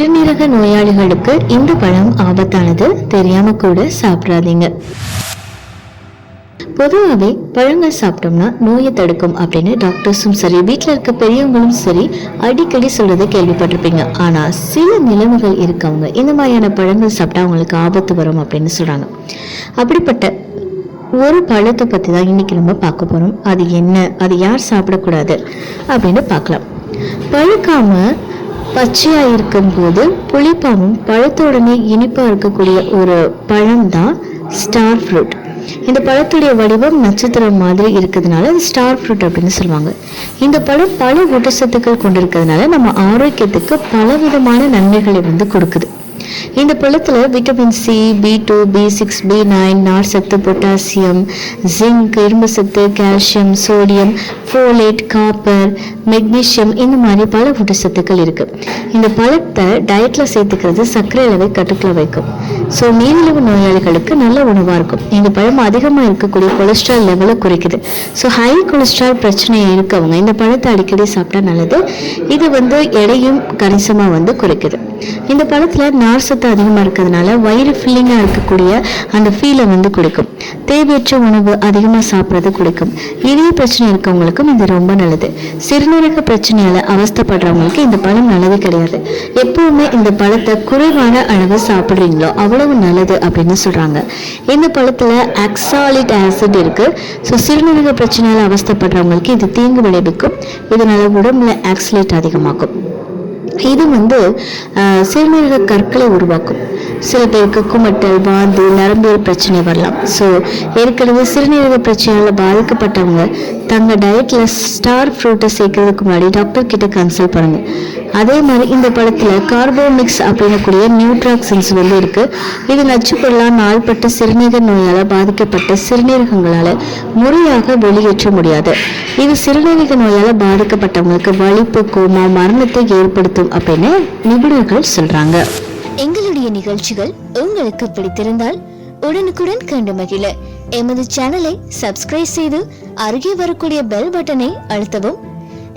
சிறுநீரக நோயாளிகளுக்கு இந்த பழம் ஆபத்தானது தெரியாம கூட சாப்பிடாதீங்க. பொதுவாகவே பழங்கள் சாப்பிட்டோம்னா நோயை தடுக்கும் அப்படின்னு டாக்டர்ஸும் சரி வீட்டில் இருக்க பெரியவங்களும் சரி அடிக்கடி சொல்றதை கேள்விப்பட்டிருப்பீங்க. ஆனா சில நிலைமைகள் இருக்கவங்க இந்த மாதிரியான பழங்கள் சாப்பிட்டா அவங்களுக்கு ஆபத்து வரும் அப்படின்னு சொல்றாங்க. அப்படிப்பட்ட ஒரு பழத்தை பற்றி தான் இன்னைக்கு நம்ம பார்க்க போறோம். அது என்ன? அது யார் சாப்பிடக்கூடாது? அப்படின்னு பார்க்கலாம். பழுக்காம பச்சையா இருக்கும்போது புளிப்பாவும் பழத்தோடனே இனிப்பா இருக்கக்கூடிய ஒரு பழம்தான் ஸ்டார் ஃப்ரூட் இந்த பழத்துடைய வடிவம் நட்சத்திரம் மாதிரி இருக்கிறதுனால அது ஸ்டார் ஃப்ரூட் அப்படின்னு சொல்லுவாங்க. இந்த பழம் பல ஊட்டச்சத்துக்கள் கொண்டிருக்கிறதுனால நம்ம ஆரோக்கியத்துக்கு பலவிதமான நன்மைகளை வந்து கொடுக்குது. இந்த பழத்துல vitamin C B two B six B nine நார் சத்து பொட்டாசியம் ஜிங்க் இரும்பு சத்து calcium sodium folate copper magnesium இந்த மாதிரி பல ஊட்டச்சத்துக்கள் இருக்குது இந்த பழத்தை டயட்ல சேர்த்துக்கிறது சர்க்கரை அளவை கட்டுக்குள்ள வைக்கும். ஸோ நீரிழிவு நோயாளிகளுக்கு நல்ல உணவா இருக்கும். இந்த பழம் அதிகமா இருக்கக்கூடிய கொலஸ்ட்ரால் லெவலை குறைக்குது. ஸோ ஹை கொலஸ்ட்ரால் பிரச்சனை இருக்கவங்க இந்த பழத்தை அடிக்கடி சாப்பிட்டா நல்லது. இது வந்து எடையும் கணிசமா வந்து குறைக்குது. இந்த பழத்துல நார் நார்சத்து அதிகமா இருக்கிறதுனால வயிறு ஃபில்லிங்கா இருக்கக்கூடிய அந்த ஃபீலை வந்து கொடுக்கும். தேவையற்ற உணவு அதிகமா சாப்பிட்றது கொடுக்கும். இதய பிரச்சனை இருக்கவங்களுக்கும் இது ரொம்ப நல்லது. சிறுநீரக பிரச்சனையால அவஸ்தைப்படுறவங்களுக்கு இந்த பழம் நல்லது கிடையாது. எப்பவுமே இந்த பழத்தை குறைவான அளவு சாப்பிட்றீங்களோ அவ்வளவு நல்லது அப்படின்னு சொல்றாங்க. இந்த பழத்துல அக்சாலிட் ஆசிட் இருக்கு. ஸோ சிறுநீரக பிரச்சனையால அவஸ்தைப்படுறவங்களுக்கு இது தீங்கு விளைவிக்கும். இதனால உடம்புல ஆக்சிலேட் அதிகமாகும். இது வந்து சிறுநீரக கற்களை உருவாக்கும். சில பேருக்கு குமட்டல் வாந்து நரம்பியல் பிரச்சனை வரலாம். ஸோ ஏற்கனவே சிறுநீரக பிரச்சனையால் பாதிக்கப்பட்டவங்க தங்க டயட்டில் ஸ்டார் ஃப்ரூட்டை சேர்க்கறதுக்கு முன்னாடி டாக்டர் கிட்ட கன்சல்ட் பண்ணுங்க. அதே மாதிரி இந்த படத்துல கார்போமிக்ஸ் அப்படின்னக்கூடிய நியூட்ராக்சன்ஸ் வந்து இருக்கு. இது நச்சுப்பொருளால் நாள்பட்ட சிறுநீரக நோயால் பாதிக்கப்பட்ட சிறுநீரகங்களால முறையாக வெளியேற்ற முடியாது. இது சிறுநீரக நோயால் பாதிக்கப்பட்டவங்களுக்கு வலிப்பு கோமா மரணத்தை ஏற்படுத்தும் அப்படின்னு நிபுணர்கள் சொல்றாங்க. எங்களுடைய நிகழ்ச்சிகள் உங்களுக்கு பிடித்திருந்தால் உடனுக்குடன் கண்டு மகிழ. எமது சேனலை சப்ஸ்கிரைப் செய்து அருகே வரக்கூடிய பெல் பட்டனை அழுத்தவும்